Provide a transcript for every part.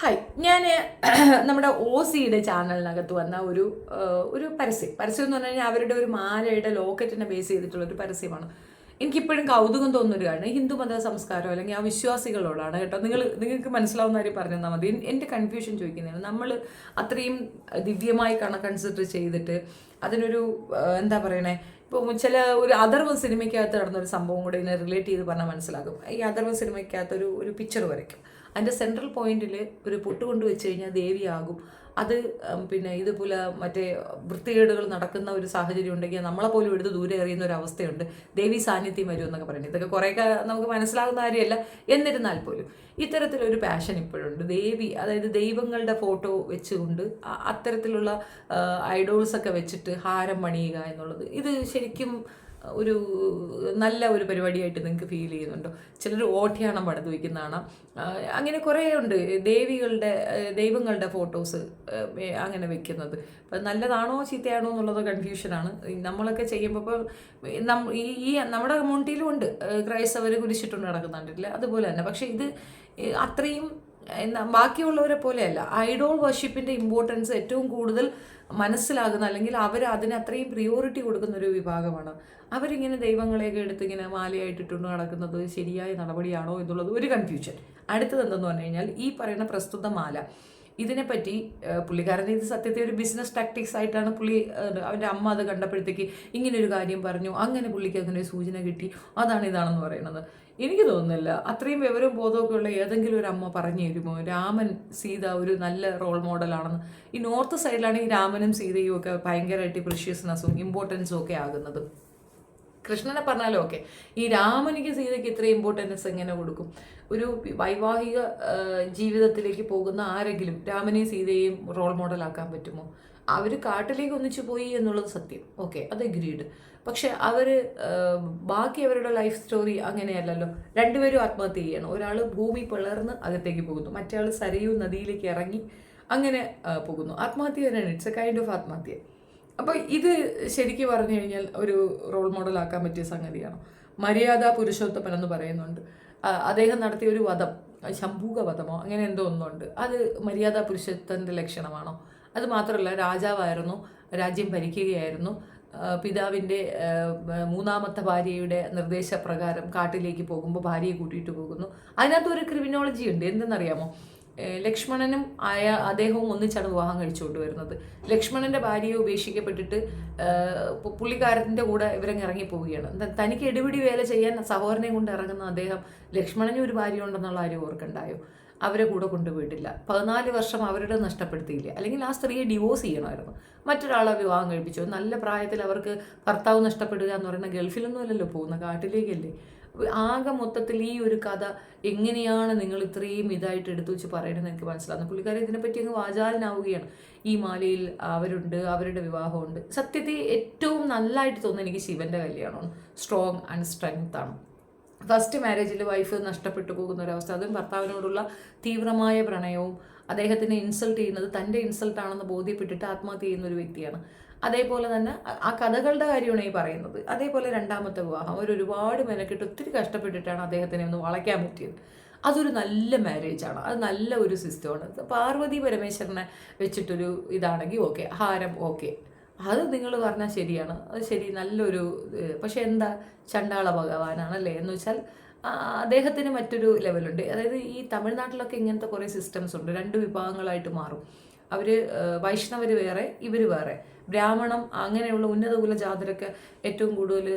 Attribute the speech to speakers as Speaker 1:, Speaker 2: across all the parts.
Speaker 1: Hi ഞാൻ നമ്മുടെ O സിയുടെ ചാനലിനകത്ത് വന്ന ഒരു ഒരു പരസ്യം. പരസ്യം എന്ന് പറഞ്ഞു കഴിഞ്ഞാൽ അവരുടെ ഒരു മാലയുടെ ലോക്കറ്റിനെ ബേസ് ചെയ്തിട്ടുള്ള ഒരു പരസ്യമാണ്. എനിക്കിപ്പോഴും കൗതുകം തോന്നുന്ന ഒരു കാര്യം. ഹിന്ദു മത സംസ്കാരം അല്ലെങ്കിൽ ആ വിശ്വാസികളോടാണ് കേട്ടോ. നിങ്ങൾ നിങ്ങൾക്ക് മനസ്സിലാവുന്ന കാര്യം പറഞ്ഞു തന്നാൽ മതി എന്റെ കൺഫ്യൂഷൻ ചോദിക്കുന്നതാണ്. നമ്മൾ അത്രയും ദിവ്യമായി കണ കൺസിഡർ ചെയ്തിട്ട് അതിനൊരു എന്താ പറയണേ? ഇപ്പോൾ ചില ഒരു അഥർവ സിനിമയ്ക്കകത്ത് നടന്ന ഒരു സംഭവം കൂടെ ഇതിനെ റിലേറ്റ് ചെയ്ത് പറഞ്ഞാൽ മനസ്സിലാകും. ഈ അഥർവ സിനിമയ്ക്കകത്ത് ഒരു ഒരു പിക്ചർ വരയ്ക്കും. അതിന്റെ സെൻട്രൽ പോയിന്റിൽ ഒരു പൊട്ട് കൊണ്ട് വെച്ച് കഴിഞ്ഞാൽ ദേവിയാകും. അത് പിന്നെ ഇതുപോലെ മറ്റേ വൃത്തികേടുകൾ നടക്കുന്ന ഒരു സാഹചര്യം ഉണ്ടെങ്കിൽ നമ്മളെ പോലും എടുത്ത് ദൂരെ എറിയുന്ന ഒരു അവസ്ഥയുണ്ട്. ദേവി സാന്നിധ്യം വരും എന്നൊക്കെ പറയുന്നത്. ഇതൊക്കെ കുറേയൊക്കെ നമുക്ക് മനസ്സിലാകുന്ന കാര്യമല്ല. എന്നിരുന്നാൽ പോലും ഇത്തരത്തിലൊരു പാഷൻ ഇപ്പോഴുണ്ട്. ദേവി അതായത് ദൈവങ്ങളുടെ ഫോട്ടോ വെച്ചുകൊണ്ട് അത്തരത്തിലുള്ള ഐഡോൾസൊക്കെ വെച്ചിട്ട് ഹാരം പണിയുക എന്നുള്ളത്. ഇത് ശരിക്കും ഒരു നല്ല ഒരു പരിപാടിയായിട്ട് നിങ്ങൾക്ക് ഫീൽ ചെയ്യുന്നുണ്ടോ? ചിലർ ഓട്ടിയാണം വയ്ക്കുന്ന വയ്ക്കുന്നതാണ് അങ്ങനെ കുറേ ഉണ്ട്. ദേവികളുടെ ദൈവങ്ങളുടെ ഫോട്ടോസ് അങ്ങനെ വെക്കുന്നത്. അപ്പം നല്ലതാണോ ചീത്തയാണോ എന്നുള്ളത് കൺഫ്യൂഷനാണ് നമ്മളൊക്കെ ചെയ്യുമ്പോൾ നമ്മ ഈ നമ്മുടെ കമ്മ്യൂണിറ്റിയിലും ഉണ്ട്. ക്രൈസ്തവർ കുരിശിട്ടുണ്ട് നടക്കുന്നുണ്ടല്ലേ അതുപോലെ തന്നെ. പക്ഷേ ഇത് അത്രയും എന്നാ ബാക്കിയുള്ളവരെ പോലെയല്ല. ഐഡോൾ വർഷിപ്പിന്റെ ഇമ്പോർട്ടൻസ് ഏറ്റവും കൂടുതൽ മനസ്സിലാകുന്ന അല്ലെങ്കിൽ അവർ അതിന് അത്രയും പ്രിയോറിറ്റി കൊടുക്കുന്ന ഒരു വിഭാഗമാണ്. അവരിങ്ങനെ ദൈവങ്ങളെയൊക്കെ എടുത്ത് ഇങ്ങനെ മാലയായിട്ടിട്ടുണ്ട് നടക്കുന്നത്? ശരിയായ നടപടിയാണോ എന്നുള്ളത് ഒരു കൺഫ്യൂഷൻ അടുത്തത് എന്തെന്ന് പറഞ്ഞു കഴിഞ്ഞാൽ ഈ പറയുന്ന പ്രസ്തുത മാല. ഇതിനെപ്പറ്റി പുള്ളിക്കാരൻ ഇത് സത്യത്തെ ഒരു ബിസിനസ് ടാക്ടിക്സ് ആയിട്ടാണ് പുള്ളി അവന്റെ അമ്മ അത് കണ്ടപ്പോഴത്തേക്ക് ഇങ്ങനെ ഒരു കാര്യം പറഞ്ഞു. അങ്ങനെ പുള്ളിക്ക് അങ്ങനെ ഒരു സൂചന കിട്ടി. അതാണ് ഇതാണെന്ന് പറയുന്നത്. എനിക്ക് തോന്നുന്നില്ല അത്രയും വിവരവും ബോധമൊക്കെ ഉള്ള ഏതെങ്കിലും ഒരു അമ്മ പറഞ്ഞു തരുമോ? രാമൻ സീത ഒരു നല്ല റോൾ മോഡലാണെന്ന് ഈ നോർത്ത് സൈഡിലാണ് ഈ രാമനും സീതയും ഒക്കെ ഭയങ്കരമായിട്ട് പ്രിഷ്യസ്നെസ്സും ഇമ്പോർട്ടൻസും ഒക്കെ ആകുന്നത്. കൃഷ്ണനെ പറഞ്ഞാലും ഓക്കെ. ഈ രാമനിക്ക് സീതയ്ക്ക് ഇത്ര ഇമ്പോർട്ടൻസ് എങ്ങനെ കൊടുക്കും? ഒരു വൈവാഹിക ജീവിതത്തിലേക്ക് പോകുന്ന ആരെങ്കിലും രാമനെയും സീതയെയും റോൾ മോഡലാക്കാൻ പറ്റുമോ? അവർ കാട്ടിലേക്ക് ഒന്നിച്ചു പോയി എന്നുള്ളത് സത്യം. ഓക്കെ അത് എഗ്രീഡ് പക്ഷെ അവർ ബാക്കി അവരുടെ ലൈഫ് സ്റ്റോറി അങ്ങനെയല്ലല്ലോ. രണ്ടുപേരും ആത്മഹത്യ ചെയ്യണം. ഒരാൾ ഭൂമി പിളർന്ന് അകത്തേക്ക് പോകുന്നു. മറ്റേ ആൾ സരയൂ നദിയിലേക്ക് ഇറങ്ങി അങ്ങനെ പോകുന്നു. ആത്മഹത്യ തന്നെയാണ്. ഇറ്റ്സ് എ കൈൻഡ് ഓഫ് ആത്മഹത്യ. അപ്പോൾ ഇത് ശരിക്ക് പറഞ്ഞു കഴിഞ്ഞാൽ ഒരു റോൾ മോഡൽ ആക്കാൻ പറ്റിയ സംഗതിയാണ്. മര്യാദ പുരുഷോത്തമൻ എന്ന് പറയുന്നുണ്ട്. അദ്ദേഹം നടത്തിയ ഒരു വധം ശംഭൂക വധമോ അങ്ങനെ എന്തോ ഒന്നുണ്ട്. അത് മര്യാദ പുരുഷത്വന്റെ ലക്ഷണമാണോ? അത് മാത്രമല്ല രാജാവായിരുന്നു രാജ്യം ഭരിക്കുകയായിരുന്നു. പിതാവിന്റെ മൂന്നാമത്തെ ഭാര്യയുടെ നിർദ്ദേശപ്രകാരം കാട്ടിലേക്ക് പോകുമ്പോൾ ഭാര്യയെ കൂട്ടിയിട്ട് പോകുന്നു. അതിനകത്ത് ഒരു ക്രിമിനോളജി ഉണ്ട്. എന്തെന്നറിയാമോ? ലക്ഷ്മണനും ആയ അദ്ദേഹവും ഒന്നിച്ചാണ് വിവാഹം കഴിച്ചുകൊണ്ട് വരുന്നത് ലക്ഷ്മണന്റെ ഭാര്യയെ ഉപേക്ഷിക്കപ്പെട്ടിട്ട് പുള്ളിക്കാരത്തിന്റെ കൂടെ ഇവരങ്ങ് ഇറങ്ങി പോവുകയാണ് തനിക്ക് എടുപിടി വേല ചെയ്യാൻ സഹോദരനെ കൊണ്ട് ഇറങ്ങുന്ന അദ്ദേഹം ലക്ഷ്മണനും ഒരു ഭാര്യ ഉണ്ടെന്നുള്ള ആരും ഓർക്കണ്ടായോ? അവരെ കൂടെ കൊണ്ടുപോയിട്ടില്ല. പതിനാല് വർഷം അവരുടെ നഷ്ടപ്പെടുത്തിയില്ല? അല്ലെങ്കിൽ ആ സ്ത്രീയെ ഡിവോഴ്സ് ചെയ്യണമായിരുന്നു. മറ്റൊരാളെ വിവാഹം കഴിപ്പിച്ചു. നല്ല പ്രായത്തിൽ അവർക്ക് ഭർത്താവ് നഷ്ടപ്പെടുക എന്ന് പറയുന്ന ഗൾഫിലൊന്നും അല്ലല്ലോ പോകുന്ന കാട്ടിലേക്കല്ലേ? ആകെ മൊത്തത്തിൽ ഈ ഒരു കഥ എങ്ങനെയാണ് നിങ്ങൾ ഇത്രയും ഇതായിട്ട് എടുത്തു വെച്ച് പറയണമെന്ന് എനിക്ക് മനസ്സിലാകുന്നു പുള്ളിക്കാരി ഇതിനെപ്പറ്റി അങ്ങ് വാചാലനാവുകയാണ്. ഈ മാലയിൽ അവരുണ്ട് അവരുടെ വിവാഹമുണ്ട്. സത്യത്തിൽ ഏറ്റവും നല്ലതായിട്ട് തോന്നുന്നത് എനിക്ക് ശിവന്റെ കല്യാണമാണ്. സ്ട്രോങ് ആൻഡ് സ്ട്രെങ്ത് ആണ്. ഫസ്റ്റ് മാരേജിൽ വൈഫ് നഷ്ടപ്പെട്ടു പോകുന്ന ഒരവസ്ഥ. അതും ഭർത്താവിനോടുള്ള തീവ്രമായ പ്രണയവും അദ്ദേഹത്തിനെ ഇൻസൾട്ട് ചെയ്യുന്നത് തന്റെ ഇൻസൾട്ടാണെന്ന് ബോധ്യപ്പെട്ടിട്ട് ആത്മഹത്യ ചെയ്യുന്ന ഒരു വ്യക്തിയാണ്. അതേപോലെ തന്നെ ആ- കഥകളുടെ കാര്യമാണ് ഈ പറയുന്നത്. അതേപോലെ രണ്ടാമത്തെ വിവാഹം. അവർ ഒരുപാട് മെനക്കെട്ട് ഒത്തിരി കഷ്ടപ്പെട്ടിട്ടാണ് അദ്ദേഹത്തിനെ ഒന്ന് വളയ്ക്കാൻ പറ്റിയത്. അതൊരു നല്ല മാരേജാണ് അത് നല്ല ഒരു സിസ്റ്റമാണ് പാർവതി പരമേശ്വരനെ വെച്ചിട്ടൊരു ഇതാണെങ്കിൽ ഓക്കെ ഹാരം ഓക്കെ അത് നിങ്ങൾ പറഞ്ഞാൽ ശരിയാണ്. അത് ശരി നല്ലൊരു പക്ഷെ എന്താ? ചണ്ടാള ഭഗവാനാണല്ലേ എന്ന് വെച്ചാൽ അദ്ദേഹത്തിന് മറ്റൊരു ലെവലുണ്ട്. അതായത് ഈ തമിഴ്നാട്ടിലൊക്കെ ഇങ്ങനത്തെ കുറേ സിസ്റ്റംസ് ഉണ്ട്. രണ്ട് വിഭാഗങ്ങളായിട്ട് മാറും. അവർ വൈഷ്ണവർ വേറെ ഇവർ വേറെ. ബ്രാഹ്മണം അങ്ങനെയുള്ള ഉന്നത കുല ജാതരൊക്കെ ഏറ്റവും കൂടുതൽ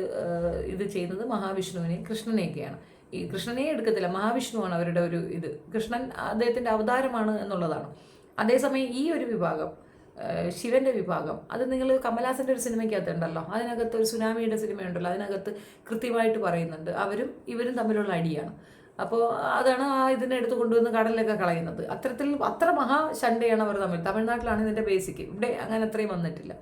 Speaker 1: ഇത് ചെയ്യുന്നത് മഹാവിഷ്ണുവിനെയും കൃഷ്ണനെയൊക്കെയാണ്. ഈ കൃഷ്ണനെ എടുക്കത്തില്ല മഹാവിഷ്ണുവാണ് അവരുടെ ഒരു ഇത്. കൃഷ്ണൻ അദ്ദേഹത്തിന്റെ അവതാരമാണ് എന്നുള്ളതാണ്. അതേസമയം ഈ ഒരു വിഭാഗം ശിവന്റെ വിഭാഗം. അത് നിങ്ങൾ കമലാസന്റെ ഒരു സിനിമയ്ക്കകത്ത് ഉണ്ടല്ലോ അതിനകത്ത് ഒരു സുനാമിയുടെ സിനിമയുണ്ടല്ലോ. അതിനകത്ത് കൃത്യമായിട്ട് പറയുന്നുണ്ട്. അവരും ഇവരും തമ്മിലുള്ള അടിയാണ്. അപ്പോൾ അതാണ് ആ ഇതിനെ എടുത്ത് കൊണ്ടുവന്ന് കടലിലൊക്കെ കളയുന്നത്. അത്തരത്തിൽ അത്ര മഹാ ശണ്ടയാണ് അവർ തമ്മിൽ. തമിഴ്നാട്ടിലാണ് ഇതിന്റെ ബേസിക് ഇവിടെ അങ്ങനെ അത്രയും വന്നിട്ടില്ല.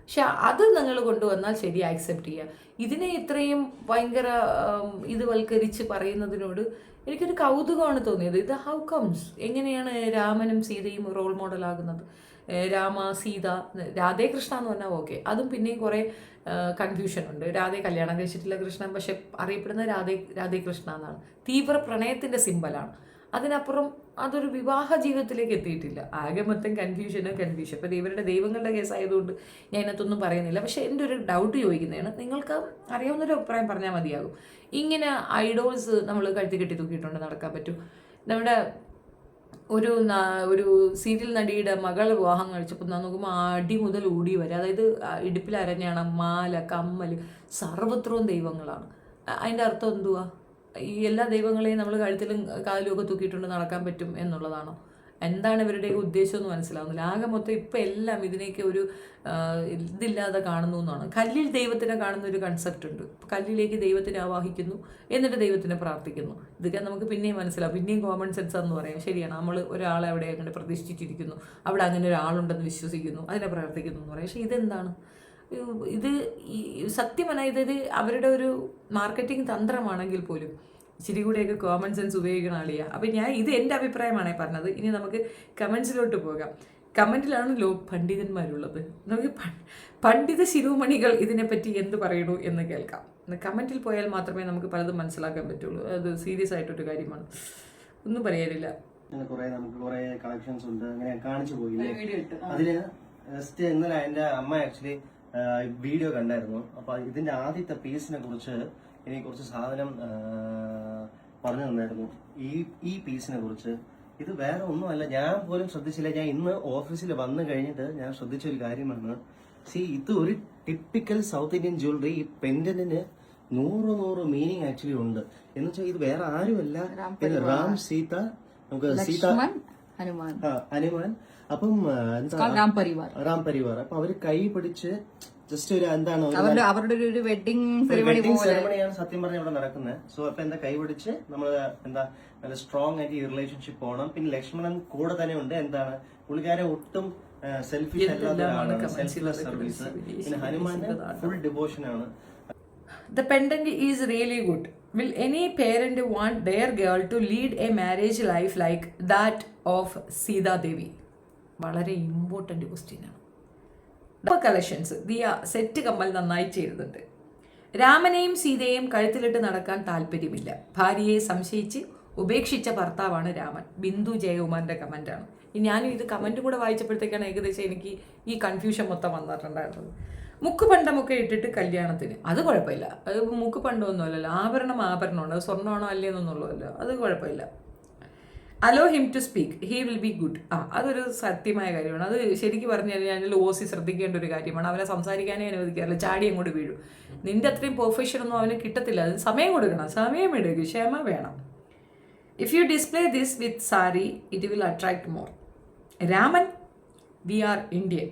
Speaker 1: പക്ഷെ അത് നിങ്ങൾ കൊണ്ടുവന്നാൽ ശരി ആക്സെപ്റ്റ് ചെയ്യുക ഇതിനെ ഇത്രയും ഭയങ്കര ഇതുവൽക്കരിച്ച് ഇത് വൽക്കരിച്ച് പറയുന്നതിനോട് എനിക്കൊരു കൗതുകമാണ് തോന്നിയത്. ഇത് ഹൗ കംസ് എങ്ങനെയാണ് രാമനും സീതയും റോൾ മോഡലാകുന്നത് രാമ സീത രാധേ കൃഷ്ണ എന്ന് പറഞ്ഞാൽ ഓക്കെ അതും പിന്നെയും കുറേ കൺഫ്യൂഷൻ ഉണ്ട്. രാധേ കല്യാണം കഴിച്ചിട്ടില്ല കൃഷ്ണൻ പക്ഷെ അറിയപ്പെടുന്ന രാധേ രാധേകൃഷ്ണ എന്നാണ്. തീവ്ര പ്രണയത്തിന്റെ സിമ്പലാണ് അതിനപ്പുറം അതൊരു വിവാഹ ജീവിതത്തിലേക്ക് എത്തിയിട്ടില്ല. ആകെ മൊത്തം കൺഫ്യൂഷനും കൺഫ്യൂഷൻ അപ്പം ഇവരുടെ ദൈവങ്ങളുടെ കേസായതുകൊണ്ട് ഞാൻ ഇതിനകത്തൊന്നും പറയുന്നില്ല. പക്ഷേ എന്റെ ഒരു ഡൗട്ട് ചോദിക്കുന്നതാണ്. നിങ്ങൾക്ക് അറിയാവുന്നൊരു അഭിപ്രായം പറഞ്ഞാൽ മതിയാകും. ഇങ്ങനെ ഐഡോൾസ് നമ്മൾ കഴുത്തി കെട്ടി തൂക്കിയിട്ടുണ്ട് നടക്കാൻ പറ്റും. നമ്മുടെ ഒരു ഒരു സീരിയൽ നടിയുടെ മകൾ വിവാഹം കഴിച്ചപ്പോൾ നോക്കുമ്പോൾ അടി മുതൽ ഓടി വരെ അതായത് ഇടുപ്പിൽ അരഞ്ഞാണ് മാല കമ്മൽ സർവത്രവും ദൈവങ്ങളാണ്. അതിന്റെ അർത്ഥം എന്തുവാ? ഈ എല്ലാ ദൈവങ്ങളെയും നമ്മൾ കഴുത്തിലും കാലിലും ഒക്കെ തൂക്കിയിട്ടുണ്ട് നടക്കാൻ പറ്റും എന്നുള്ളതാണോ? എന്താണ് ഇവരുടെ ഉദ്ദേശം എന്ന് മനസ്സിലാവുന്നില്ല. ആകെ മൊത്തം ഇപ്പം എല്ലാം ഇതിനെയൊക്കെ ഒരു ഇതില്ലാതെ കാണുന്നു എന്നാണ്. കല്ലിൽ ദൈവത്തിനെ കാണുന്ന ഒരു കൺസെപ്റ്റ് ഉണ്ട്. കല്ലിലേക്ക് ദൈവത്തിനെ ആവാഹിക്കുന്നു എന്നിട്ട് ദൈവത്തിനെ പ്രാർത്ഥിക്കുന്നു. ഇതൊക്കെ നമുക്ക് പിന്നെയും മനസ്സിലാവും. പിന്നെയും കോമൺ സെൻസ് എന്ന് പറയാം. ശരിയാണ്. നമ്മൾ ഒരാളെ അവിടെ അങ്ങനെ പ്രതിഷ്ഠിച്ചിരിക്കുന്നു. അവിടെ അങ്ങനെ ഒരാളുണ്ടെന്ന് വിശ്വസിക്കുന്നു. അതിനെ പ്രാർത്ഥിക്കുന്നു എന്ന് പറയാം. പക്ഷേ ഇതെന്താണ്? ഇത് സത്യമല്ല ഇത് അവരുടെ ഒരു മാർക്കറ്റിംഗ് തന്ത്രമാണെങ്കിൽ പോലും ഇച്ചിരി കൂടെയൊക്കെ കോമൺ സെൻസ് ഉപയോഗിക്കണ അളിയ. അപ്പം ഞാൻ ഇത് എന്റെ അഭിപ്രായമാണ് പറഞ്ഞത്. ഇനി നമുക്ക് കമൻസിലോട്ട് പോകാം. കമന്റിലാണ് ലോ പണ്ഡിതന്മാരുള്ളത്. നമുക്ക് പണ്ഡിത ശിരോമണികൾ ഇതിനെപ്പറ്റി എന്ത് പറയണു എന്ന് കേൾക്കാം. കമന്റിൽ പോയാൽ മാത്രമേ നമുക്ക് പലതും മനസ്സിലാക്കാൻ പറ്റുള്ളൂ. അത് സീരിയസ് ആയിട്ടൊരു കാര്യമാണ്. ഒന്നും പറയാനില്ല.
Speaker 2: കുറേ നമുക്ക് കുറേ കളക്ഷൻസ് ഉണ്ട്. അങ്ങനെ കാണിച്ചു
Speaker 1: ഇട്ട്.
Speaker 2: അതിൽ ജസ്റ്റ് ഇന്നലെ എന്റെ അമ്മ ആക്ച്വലി വീഡിയോ കണ്ടായിരുന്നു. അപ്പൊ ഇതിന്റെ ആദ്യത്തെ പീസിനെ കുറിച്ച് എനിക്ക് കുറച്ച് സാധനം പറഞ്ഞു തന്നായിരുന്നു. ഈ ഈ പീസിനെ കുറിച്ച്. ഇത് വേറെ ഒന്നുമല്ല. ഞാൻ പോലും ശ്രദ്ധിച്ചില്ല. ഞാൻ ഇന്ന് ഓഫീസിൽ വന്നു കഴിഞ്ഞിട്ട് ഞാൻ ശ്രദ്ധിച്ച ഒരു കാര്യമാണ്. സി ഇത് ഒരു ടിപ്പിക്കൽ സൗത്ത് ഇന്ത്യൻ ജ്വല്ലറി ഈ പെൻഡന്റിന് നൂറ് നൂറ് മീനിങ് ആക്ച്വലി ഉണ്ട്. എന്ന് വെച്ചാൽ ഇത് വേറെ ആരുമല്ല. റാം സീത നമുക്ക് സീത ഹനുമാൻ. അപ്പം
Speaker 3: രാം പരിവാർ.
Speaker 2: രാം പരിവാർ. അപ്പൊ അവർ കൈ പിടിച്ച് ജസ്റ്റ് ഒരു എന്താണ്
Speaker 3: അവരുടെ അവരുടെ ഒരു- വെഡിങ് സെറിമണി
Speaker 2: സെറമണിയാണ് സത്യം പറഞ്ഞ ഇവിടെ നടക്കുന്നത് സോ അപ്പൊ എന്താ കൈപിടിച്ച് നമ്മൾ എന്താ നല്ല സ്ട്രോങ് ആയിട്ട് ഈ റിലേഷൻഷിപ്പ് പോകണം പിന്നെ ലക്ഷ്മണൻ കൂടെ തന്നെ ഉണ്ട്. എന്താണ്? പുള്ളിക്കാരൻ ഒട്ടും സെൽഫിഷ് അല്ലാത്ത ഒരാളാണ്. സർവീസ് പിന്നെ ഹനുമാന്റെ ഫുൾ ഡിവോഷൻ ആണ്.
Speaker 1: The pendant is really good will any parent want their girl to lead a marriage life like that of Devi? വളരെ ഇമ്പോർട്ടന്റ് ക്വസ്റ്റ്യൻ ആണ്. ഇപ്പോൾ കളക്ഷൻസ് ദിയ സെറ്റ് കമ്മൽ നന്നായി ചെയ്തിട്ടുണ്ട്. രാമനെയും സീതയെയും കഴുത്തിലിട്ട് നടക്കാൻ താല്പര്യമില്ല. ഭാര്യയെ സംശയിച്ച് ഉപേക്ഷിച്ച ഭർത്താവാണ് രാമൻ. ബിന്ദു ജയകുമാറിന്റെ കമന്റാണ് ഞാനും ഇത് കമന്റ് കൂടെ വായിച്ചപ്പോഴത്തേക്കാണ് ഏകദേശം എനിക്ക് ഈ കൺഫ്യൂഷൻ മൊത്തം വന്നിട്ടുണ്ടായിരുന്നത്. മുക്കുപണ്ടമൊക്കെ ഇട്ടിട്ട് കല്യാണത്തിന്. അത് കുഴപ്പമില്ല. അത് മുക്കുപണ്ടമൊന്നുമല്ലല്ലോ ആഭരണം ആഭരണമാണ്. സ്വർണമാണോ അല്ലേന്നൊന്നുള്ളതല്ലോ അത് കുഴപ്പമില്ല. Allow him to speak he will be good ആ അതൊരു സത്യമായ കാര്യമാണ്. അത് ശരിക്കും പറഞ്ഞു കഴിഞ്ഞാൽ ഓസി ശ്രദ്ധിക്കേണ്ട ഒരു കാര്യമാണ്. അവനെ സംസാരിക്കാനേ അനുവദിക്കാറില്ല. ചാടി അങ്ങോട്ട് വീഴും. നിന്റെ അത്രയും പെർഫെക്ഷൻ ഒന്നും അവന് കിട്ടത്തില്ല. അത് സമയം കൊടുക്കണം. സമയം എടുക്കും. ക്ഷമ വേണം. If you display this with sari it will attract more Raman we are Indian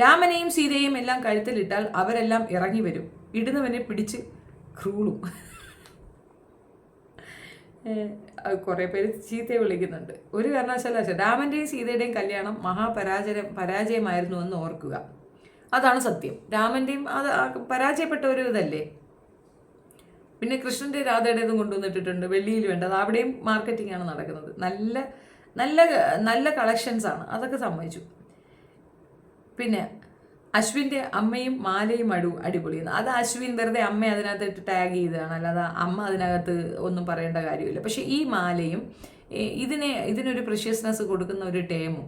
Speaker 1: രാമനെയും സീതയെയും എല്ലാം കഴുത്തിലിട്ടാൽ അവരെല്ലാം ഇറങ്ങി വരും. ഇടുന്നവനെ പിടിച്ച് ക്രൂളും. കുറേ പേര് ചീത്തയെ വിളിക്കുന്നുണ്ട്. ഒരു കാരണവശാലും രാമന്റെയും സീതയുടെയും കല്യാണം മഹാപരാജയം പരാജയമായിരുന്നു എന്ന് ഓർക്കുക. അതാണ് സത്യം. രാമന്റെയും അത് പരാജയപ്പെട്ട ഒരു ഇതല്ലേ? പിന്നെ കൃഷ്ണന്റെ രാധയുടേതും കൊണ്ടുവന്നിട്ടിട്ടുണ്ട്. വെള്ളിയിൽ വേണ്ടത്. അവിടെയും മാർക്കറ്റിംഗ് ആണ് നടക്കുന്നത്. നല്ല നല്ല നല്ല കളക്ഷൻസ് ആണ്. അതൊക്കെ സമ്മതിച്ചു. പിന്നെ അശ്വിന്റെ അമ്മയും മാലയും അടു അടിപൊളിയാണ് അത് അശ്വിൻ വെറുതെ അമ്മ അതിനകത്ത് ടാഗ് ചെയ്തതാണ്. അല്ലാതെ അമ്മ അതിനകത്ത് ഒന്നും പറയേണ്ട കാര്യമില്ല. പക്ഷേ ഈ മാലയും ഇതിനെ ഇതിനൊരു പ്രഷ്യസ്നെസ് കൊടുക്കുന്ന ഒരു ടേമും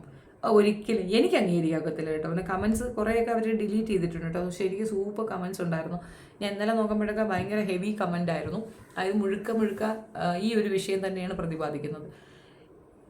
Speaker 1: ഒരിക്കലും എനിക്ക് അംഗീകരിക്കാക്കത്തില്ല കേട്ടോ. പിന്നെ കമൻസ് കുറേയൊക്കെ അവർ ഡിലീറ്റ് ചെയ്തിട്ടുണ്ട് കേട്ടോ. ശരിക്കും സൂപ്പർ കമൻസ് ഉണ്ടായിരുന്നു. ഞാൻ ഇന്നലെ നോക്കുമ്പോഴൊക്കെ ഭയങ്കര ഹെവി കമന്റ് ആയിരുന്നു. അത് മുഴുക്ക മുഴുക്ക ഈ ഒരു വിഷയം തന്നെയാണ് പ്രതിപാദിക്കുന്നത്.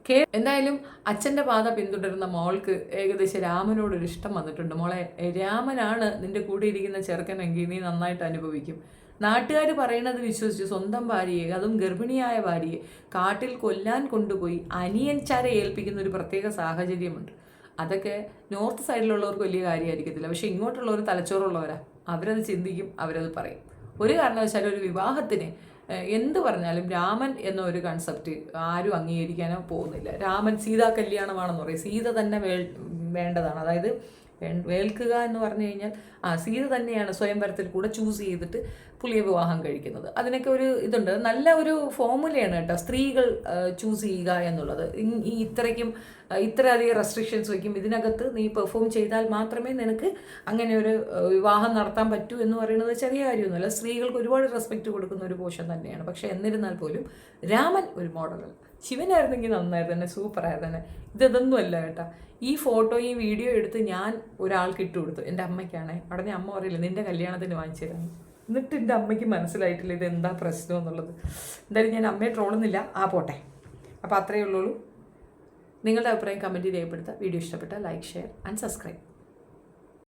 Speaker 1: കേ എന്തായാലും അച്ഛന്റെ പാത പിന്തുടരുന്ന മോൾക്ക് ഏകദേശം രാമനോടൊരു ഇഷ്ടം വന്നിട്ടുണ്ട്. മോളെ രാമനാണ് നിന്റെ കൂടെ ഇരിക്കുന്ന ചെറുക്കനെങ്കിൽ നീ നന്നായിട്ട് അനുഭവിക്കും. നാട്ടുകാർ പറയുന്നത് വിശ്വസിച്ച് സ്വന്തം ഭാര്യയെ അതും ഗർഭിണിയായ ഭാര്യയെ കാട്ടിൽ കൊല്ലാൻ കൊണ്ടുപോയി അനിയൻ ചര ഏൽപ്പിക്കുന്ന ഒരു പ്രത്യേക സാഹചര്യമുണ്ട്. അതൊക്കെ നോർത്ത് സൈഡിലുള്ളവർക്ക് വലിയ കാര്യമായിരിക്കത്തില്ല. പക്ഷെ ഇങ്ങോട്ടുള്ളവർ തലച്ചോറുള്ളവരാ. അവരത് ചിന്തിക്കും അവരത് പറയും. ഒരു കാരണവശാലും ഒരു വിവാഹത്തിന് എന്ത് പറഞ്ഞാലും രാമൻ എന്ന ഒരു കൺസെപ്റ്റ് ആരും അംഗീകരിക്കാനോ പോകുന്നില്ല. രാമൻ സീതാ കല്യാണമാണെന്ന് പറയും. സീത തന്നെ വേണ്ടതാണ്. അതായത് വേൽക്കുക എന്ന് പറഞ്ഞു കഴിഞ്ഞാൽ ആ സീത തന്നെയാണ് സ്വയംവരത്തിൽ കൂടെ ചൂസ് ചെയ്തിട്ട് പുലിയെ വിവാഹം കഴിക്കുന്നത്. അതിനൊക്കെ ഒരു ഇതുണ്ട്. നല്ല ഒരു ഫോമുലയാണ് കേട്ടോ സ്ത്രീകൾ ചൂസ് ചെയ്യുക എന്നുള്ളത്. ഈ ഇത്രയ്ക്കും ഇത്രയധികം റെസ്ട്രിക്ഷൻസ് വയ്ക്കും. ഇതിനകത്ത് നീ പെർഫോം ചെയ്താൽ മാത്രമേ നിനക്ക് അങ്ങനെ ഒരു വിവാഹം നടത്താൻ പറ്റൂ എന്ന് പറയുന്നത് ചെറിയ കാര്യമൊന്നുമല്ല. സ്ത്രീകൾക്ക് ഒരുപാട് റെസ്പെക്റ്റ് കൊടുക്കുന്ന ഒരു പോഷൻ തന്നെയാണ്. പക്ഷേ എന്നിരുന്നാൽ പോലും രാമൻ ഒരു മോഡലല്ല ശിവനായിരുന്നെങ്കിൽ നന്നായിരുന്നു സൂപ്പറായിരുന്നു തന്നെ. ഇതൊന്നും അല്ല കേട്ടോ. ഈ ഫോട്ടോ ഈ വീഡിയോ എടുത്ത് ഞാൻ ഒരാൾക്ക് ഇട്ട് കൊടുത്തു. എന്റെ അമ്മയ്ക്കാണേ. ഉടനെ അമ്മ പറയില്ല നിന്റെ കല്യാണത്തിന് വാങ്ങിച്ചു തരാം. എന്നിട്ട് എന്റെ അമ്മയ്ക്ക് മനസ്സിലായിട്ടില്ല ഇത് എന്താ പ്രശ്നം എന്നുള്ളത്. എന്തായാലും ഞാൻ അമ്മയെ ട്രോളുന്നില്ല ആ പോട്ടെ. അപ്പോൾ അത്രയേ ഉള്ളൂ. നിങ്ങളുടെ അഭിപ്രായം കമന്റ് രേഖപ്പെടുത്തുക. വീഡിയോ ഇഷ്ടപ്പെട്ടാൽ ലൈക്ക് ഷെയർ ആൻഡ് സബ്സ്ക്രൈബ്